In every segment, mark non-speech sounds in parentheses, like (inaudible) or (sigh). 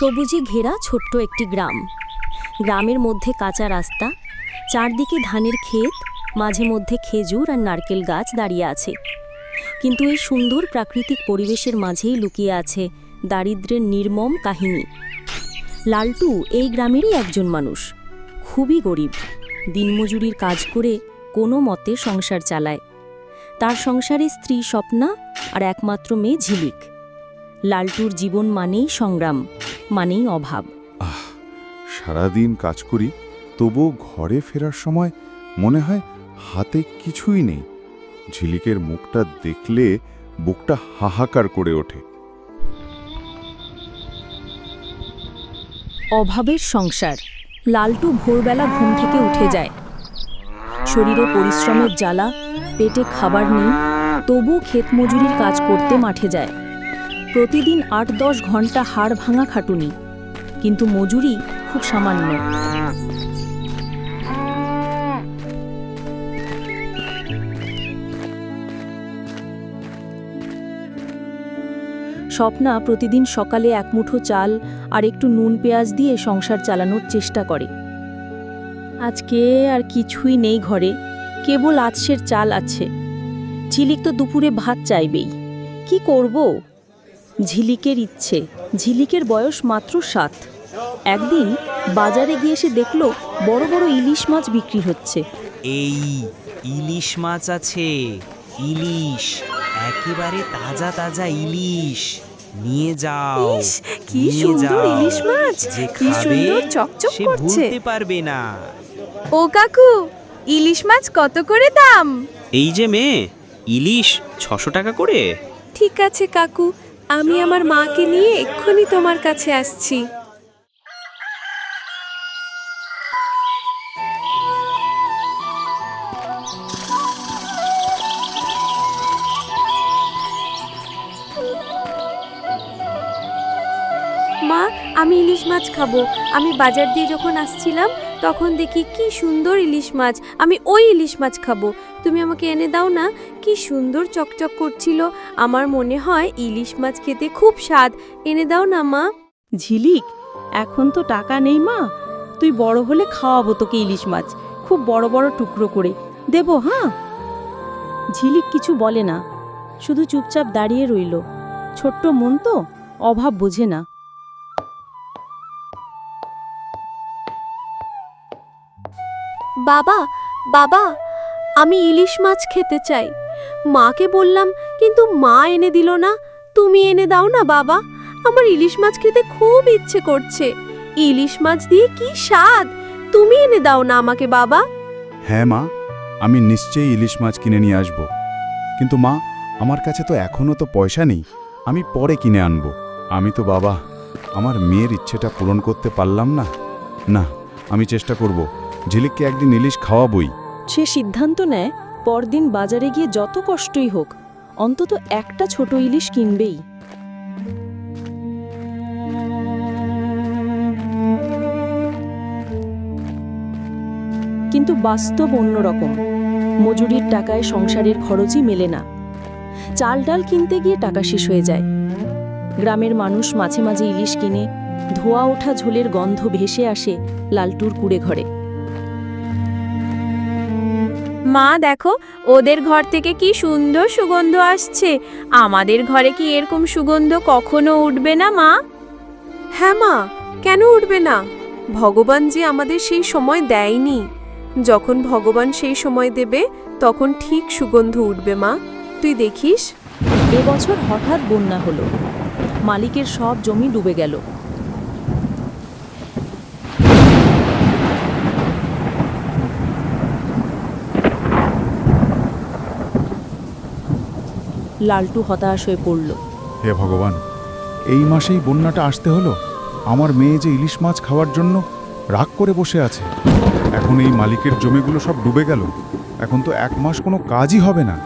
সবুজে ঘেরা ছোট্ট একটি গ্রাম। গ্রামের মধ্যে কাঁচা রাস্তা, চারদিকে ধানের ক্ষেত, মাঝে মধ্যে খেজুর আর নারকেল গাছ দাঁড়িয়ে আছে। কিন্তু এই সুন্দর প্রাকৃতিক পরিবেশের মাঝেই লুকিয়ে আছে দারিদ্র্যের নির্মম কাহিনী। লালটু এই গ্রামেরই একজন মানুষ। খুবই গরিব। দিনমজুরির কাজ করে কোনো মতে সংসার চালায়। তার সংসারে স্ত্রী স্বপ্না আর একমাত্র মেয়ে ঝিলিক। লালটুর জীবন মানেই সংগ্রাম। মানেই অভাব। সারাদিন কাজ করি তবুও ঘরে ফেরার সময় মনে হয় হাতে কিছুই নেই। ঝিলিকের মুখটা দেখলে বুকটা হাহাকার করে ওঠে। অভাবের সংসার। লালটু ভোরবেলা ঘুম থেকে উঠে যায়। শরীরে পরিশ্রমের জ্বালা পেটে খাবার নেই তবু ক্ষেত মজুরির কাজ করতে মাঠে যায়। প্রতিদিন আট দশ ঘণ্টা হাড় ভাঙা খাটুনি। কিন্তু মজুরি খুব সামান্য। স্বপ্না প্রতিদিন সকালে এক মুঠো চাল আর একটু নুন পেঁয়াজ দিয়ে সংসার চালানোর চেষ্টা করে। আজকে আর কিছুই নেই ঘরে, কেবল আজসের চাল আছে। ঝিলিক তো দুপুরে ভাত চাইবেই। কি করব? ঝিলিকের ইচ্ছে। ঝিলিকের বয়স মাত্র সাত। একদিন বাজারে গিয়ে এসে দেখল বড় বড় ইলিশ মাছ বিক্রি হচ্ছে। এই ইলিশ মাছ আছে। ইলিশ একেবারে তাজা তাজা ইলিশ। নিয়ে যাও ইস, কি নিয়ে সুন্দর যাও। ইলিশ মাছ, যে কি খাবে সুন্দর চকচক সে করছে। ভুলতে পারবে না। ও কাকু ইলিশ মাছ কত করে দাম? এই যে মেয়ে ইলিশ ছশো টাকা করে। ঠিক আছে কাকু আমি আমার মাকে নিয়ে এক্ষুনি তোমার কাছে আসছি। মা, আমি ইলিশ মাছ খাব। আমি বাজার দিয়ে যখন আসছিলাম, তখন দেখি কি সুন্দর ইলিশ মাছ। আমি ওই ইলিশ মাছ খাব। তুমি আমাকে এনে দাও না? কি সুন্দর চকচক করছিল। আমার মনে হয় ইলিশ মাছ খেতে খুব স্বাদ। এনে দাও না মা। ঝিলিক এখন তো টাকা নেই মা। তুই বড় হলে খাওয়াবো তোকে ইলিশ মাছ। খুব বড় বড় টুকরো করে। দেবো হ্যাঁ? ঝিলিক কিছু বলে না। শুধু চুপচাপ দাঁড়িয়ে রইল। ছোট্ট মন তো অভাব বোঝে না। বাবা বাবা আমি ইলিশ মাছ খেতে চাই। মাকে বললাম, কিন্তু মা এনে দিল না। তুমি এনে দাও না, বাবা। আমার ইলিশ মাছ খেতে খুব ইচ্ছে করছে। ইলিশ মাছ দিয়ে কি স্বাদ? তুমি এনে দাও না আমাকে, বাবা। হ্যাঁ মা। আমি নিশ্চয়ই ইলিশ মাছ কিনে নিয়ে আসব। কিন্তু মা, আমার কাছে তো এখনও তো পয়সা নেই। আমি পরে কিনে আনব। আমি তো, বাবা, আমার মেয়ের ইচ্ছেটা পূরণ করতে পারলাম না। না, আমি চেষ্টা করব। ঝিলিককে একদিন ইলিশ খাওয়াবই। সে সিদ্ধান্ত নেয়, পরদিন বাজারে গিয়ে যত কষ্টই হোক, অন্তত একটা ছোট ইলিশ কিনবেই। কিন্তু বাস্তব অন্যরকম মজুরির টাকায় সংসারের খরচই মেলে না। চাল ডাল কিনতে গিয়ে টাকা শেষ হয়ে যায়। গ্রামের মানুষ মাঝে মাঝে ইলিশ কিনে ধোয়া ওঠা ঝোলের গন্ধ ভেসে আসে লালটুর কুড়ে ঘরে। মা দেখো ওদের ঘর থেকে কি সুন্দর সুগন্ধ আসছে। আমাদের ঘরে কি এরকম সুগন্ধ কখনো উঠবে না মা? হ্যাঁ মা কেন উঠবে না? ভগবান যে আমাদের সেই সময় দেয়নি। যখন ভগবান সেই সময় দেবে তখন ঠিক সুগন্ধ উঠবে মা। তুই দেখিস? এবছর হঠাৎ বন্যা হলো। মালিকের সব জমি ডুবে গেল। লালটু হতাশ হয়ে পড়ল। হে ভগবান এই মাসেই বন্যাটা আসতে হলো? আমার মেয়ে যে ইলিশ মাছ খাওয়ার জন্য রাগ করে বসে আছে। এখন এই মালিকের জমিগুলো সব ডুবে গেল। এখন তো এক মাস কোনো কাজই হবে না।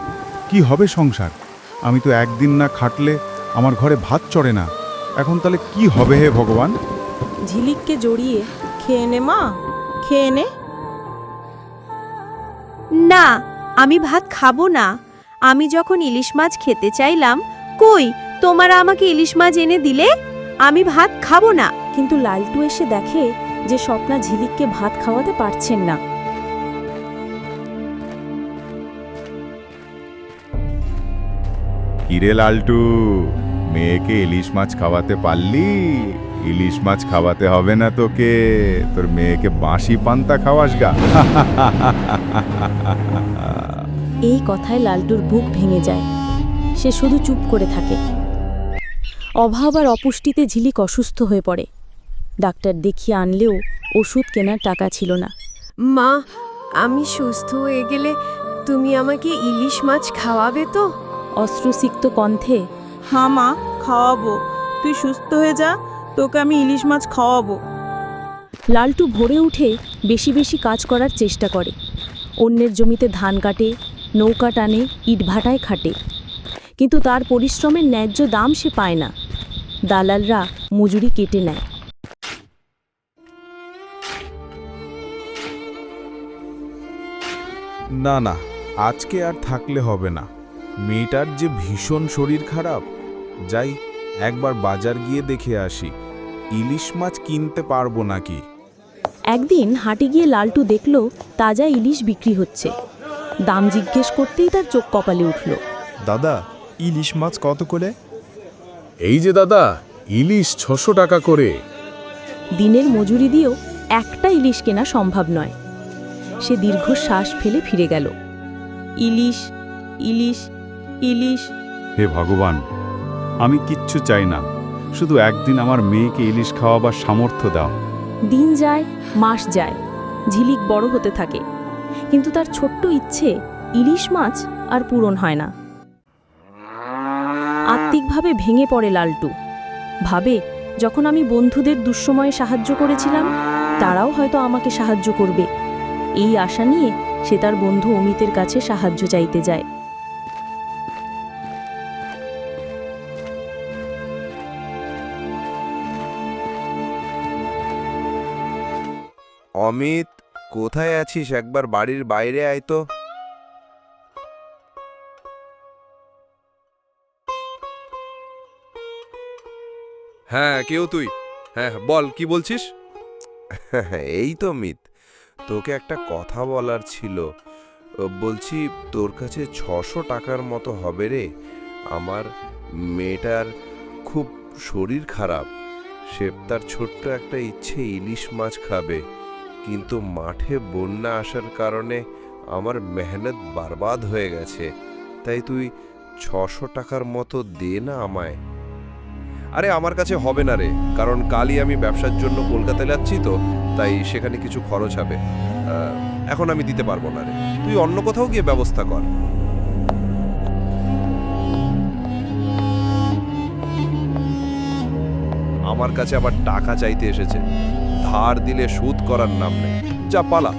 কি হবে সংসার? আমি তো একদিন না খাটলে আমার ঘরে ভাত চড়ে না। এখন তাহলে কি হবে হে ভগবান? ঝিলিককে জড়িয়ে খেয়ে নে মা খেয়ে নে। না আমি ভাত খাব না। আমি যখন ইলিশ মাছ খেতে চাইলাম, কই, তোমরা আমাকে ইলিশ মাছ এনে দিলে? আমি ভাত খাব না। কিন্তু লালটু এসে দেখে যে স্বপ্না ঝিলিককে ভাত খাওয়াতে পারছেন না। কিরে লালটু, মেয়েকে ইলিশ মাছ খাওয়াতে পারলি? ইলিশ মাছ খাওয়াতে হবে না তোকে। তোর মেয়েকে বাঁশি পান্তা খাওয়াস গা। (laughs) এই কথায় লালটুর বুক ভেঙে যায়। সে শুধু চুপ করে থাকে। অভাব আর অপুষ্টিতে ঝিলিক অসুস্থ হয়ে পড়ে। ডাক্তার দেখিয়ে আনলেও ওষুধ কেনার টাকা ছিল না। মা আমি সুস্থ হয়ে গেলে তুমি আমাকে ইলিশ মাছ খাওয়াবে তো? অশ্রুসিক্ত কণ্ঠে হ্যাঁ মা খাওয়াবো। তুই সুস্থ হয়ে যা। তোকে আমি ইলিশ মাছ খাওয়াবো। লালটু ভোরে উঠে বেশি বেশি কাজ করার চেষ্টা করে। অন্যের জমিতে ধান কাটে নৌকা টানে ইটভাটায় খাটে। কিন্তু তার পরিশ্রমের ন্যায্য দাম সে পায় না। দালালরা মজুরি কেটে নেয়। না না আজকে আর থাকলে হবে না। মেয়েটার যে ভীষণ শরীর খারাপ যাই একবার বাজার গিয়ে দেখে আসি। ইলিশ মাছ কিনতে পারব নাকি? একদিন হাটে গিয়ে লালটু দেখল তাজা ইলিশ বিক্রি হচ্ছে। দাম জিজ্ঞেস করতেই তার চোখ কপালে উঠল। দাদা ইলিশ মাছ কত করে? এই যে দাদা ইলিশ ছশো টাকা করে। দিনের মজুরি দিয়েও একটা ইলিশ কেনা সম্ভব নয়। সে দীর্ঘশ্বাস ফেলে ফিরে গেল। ইলিশ ইলিশ ইলিশ। হে ভগবান আমি কিচ্ছু চাই না। শুধু একদিন আমার মেয়েকে ইলিশ খাওয়াবার সামর্থ্য দাও। দিন যায়, মাস যায়, ঝিলিক বড় হতে থাকে। কিন্তু তার ছোট্ট ইচ্ছে, ইলিশ মাছ আর পূরণ হয় না। আত্মিকভাবে ভেঙে পড়ে লালটু। ভাবে, যখন আমি বন্ধুদের দুঃসময়ে সাহায্য করেছিলাম, তারাও হয়তো আমাকে সাহায্য করবে। এই আশা নিয়ে সে তার বন্ধু অমিতের কাছে সাহায্য চাইতে যায়। অমিত কোথায় আছিস? একবার বাড়ির বাইরে আয় তো। হ্যাঁ কেউ তুই? হ্যাঁ বল কি বলছিস? (laughs) এই তো মিত তোকে একটা কথা বলার ছিল। বলছি তোর কাছে ছশো টাকার মতো হবে রে। আমার মেয়েটার খুব শরীর খারাপ। সে তার ছোট্ট একটা ইচ্ছে ইলিশ মাছ খাবে। কিন্তু মাঠে বন্যা আসার কারণে আমার মেহনত বারবাদ হয়ে গেছে। তাই তুই ছশো টাকার মতো দে না আমায়। আরে, আমার কাছে হবে না রে, কারণ কালই আমি ব্যবসার জন্য কলকাতায় যাচ্ছি তো, তাই সেখানে কিছু খরচ হবে। এখন আমি দিতে পারব না রে। তুই অন্য কোথাও গিয়ে ব্যবস্থা কর। আমার কাছে আবার টাকা চাইতে এসেছে। ধার দিলে সুদ করার নাম নেই। যা পালা।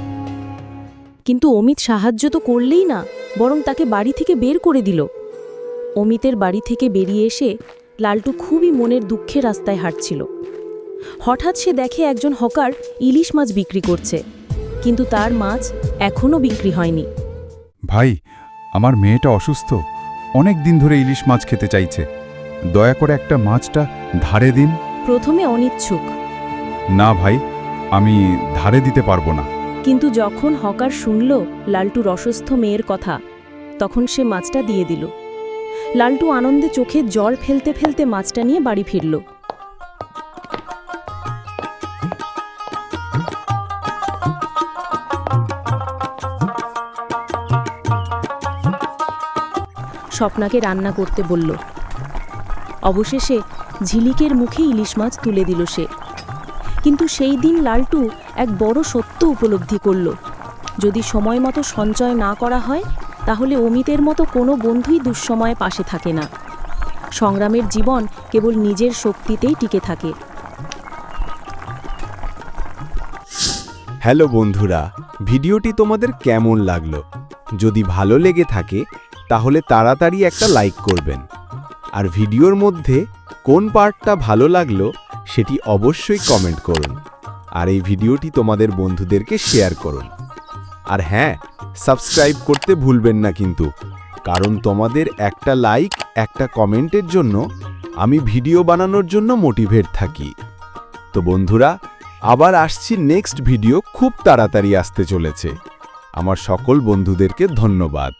কিন্তু অমিত সাহায্য তো করলেই না বরং তাকে বাড়ি থেকে বের করে দিল। অমিতের বাড়ি থেকে বেরিয়ে এসে লালটু খুবই মনের দুঃখে রাস্তায় হাঁটছিল। হঠাৎ সে দেখে একজন হকার ইলিশ মাছ বিক্রি করছে কিন্তু তার মাছ এখনও বিক্রি হয়নি। ভাই আমার মেয়েটা অসুস্থ অনেক দিন ধরে ইলিশ মাছ খেতে চাইছে। দয়া করে একটা মাছটা ধারে দিন। প্রথমে অনিচ্ছুক। না ভাই আমি ধারে দিতে পারব না। কিন্তু যখন হকার শুনল লালটুর অসুস্থ মেয়ের কথা তখন সে মাছটা দিয়ে দিল। লালটু আনন্দে চোখে জল ফেলতে ফেলতে মাছটা নিয়ে বাড়ি ফিরল। স্বপ্নাকে রান্না করতে বলল। অবশেষে ঝিলিকের মুখে ইলিশ মাছ তুলে দিল সে। কিন্তু সেই দিন লালটু এক বড় সত্য উপলব্ধি করল। যদি সময় মতো সঞ্চয় না করা হয়, তাহলে অমিতের মতো কোনো বন্ধুই দুঃসময়ে পাশে থাকে না। সংগ্রামের জীবন কেবল নিজের শক্তিতেই টিকে থাকে। হ্যালো বন্ধুরা, ভিডিওটি তোমাদের কেমন লাগল? যদি ভালো লেগে থাকে, তাহলে তাড়াতাড়ি একটা লাইক করবেন। আর ভিডিওর মধ্যে কোন পার্টটা ভালো লাগল সেটি অবশ্যই কমেন্ট করুন। আর এই ভিডিওটি তোমাদের বন্ধুদেরকে শেয়ার করুন। আর হ্যাঁ সাবস্ক্রাইব করতে ভুলবেন না কিন্তু, কারণ তোমাদের একটা লাইক একটা কমেন্টের জন্য আমি ভিডিও বানানোর জন্য মোটিভেট থাকি। তো বন্ধুরা, আবার আসছি নেক্সট ভিডিও খুব তাড়াতাড়ি আসতে চলেছে। আমার সকল বন্ধুদেরকে ধন্যবাদ।